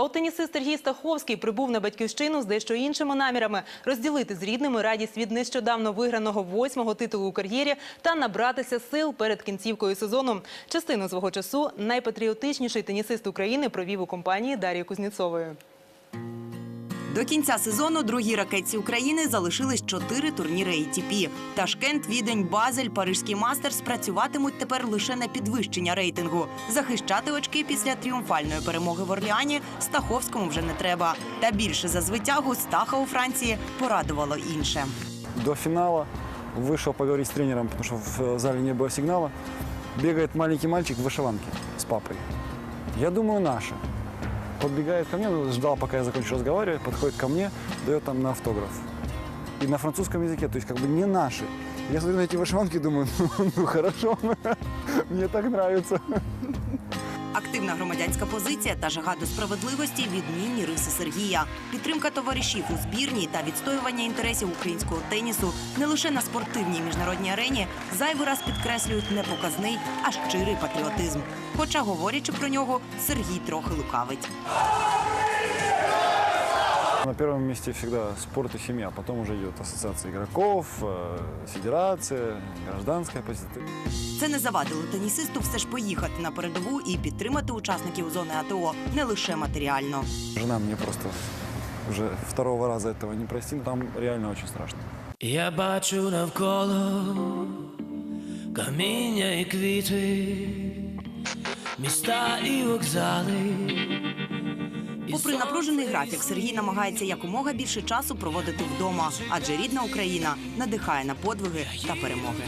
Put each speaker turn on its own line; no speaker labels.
А от тенісист Сергій Стаховський прибув на батьківщину з дещо іншими намірами розділити з рідними радість від нещодавно виграного восьмого титулу у кар'єрі та набратися сил перед кінцівкою сезону. Частину свого часу найпатріотичніший тенісист України провів у компанії Дар'ї Кузнєцової.
До кінця сезону другій ракетці України залишились чотири турніри ATP. Ташкент, Відень, Базель, Парижський мастерс працюватимуть тепер лише на підвищення рейтингу. Захищати очки після тріумфальної перемоги в Орлеані Стаховському вже не треба. Та більше за звитягу Стаха у Франції порадувало інше.
До финала вышел поговорить с тренером, потому что в зале не было сигнала. Бегает маленький мальчик в вышиванке с папой. Я думаю, наши. Подбегает ко мне, ну, ждал, пока я закончу разговаривать, подходит ко мне, дает там на автограф. И на французском языке, то есть как бы не наши. Я смотрю на эти вышиванки и думаю, ну, ну хорошо, мне так нравится.
Активна громадянська позиція та жага до справедливості відмінні риси Сергія. Підтримка товаришів у збірній та відстоювання інтересів українського тенісу не лише на спортивній міжнародній арені зайвий раз підкреслюють не показний, а щирий патріотизм. Хоча, говорячи про нього, Сергій трохи лукавить.
На первом месте всегда спорт и семья, потом уже идет ассоциация игроков, э, федерация, гражданская позиция.
Це не завадило тенісисту все ж поїхати на передову і підтримати учасників зони АТО не лише матеріально.
Жена мне просто уже второго раза этого не простит, но там реально очень страшно.
Я бачу навколо каміння і квіти, міста і вокзали.
Попри напружений графік, Сергій намагається якомога більше часу проводити вдома, адже рідна Україна надихає на подвиги та перемоги.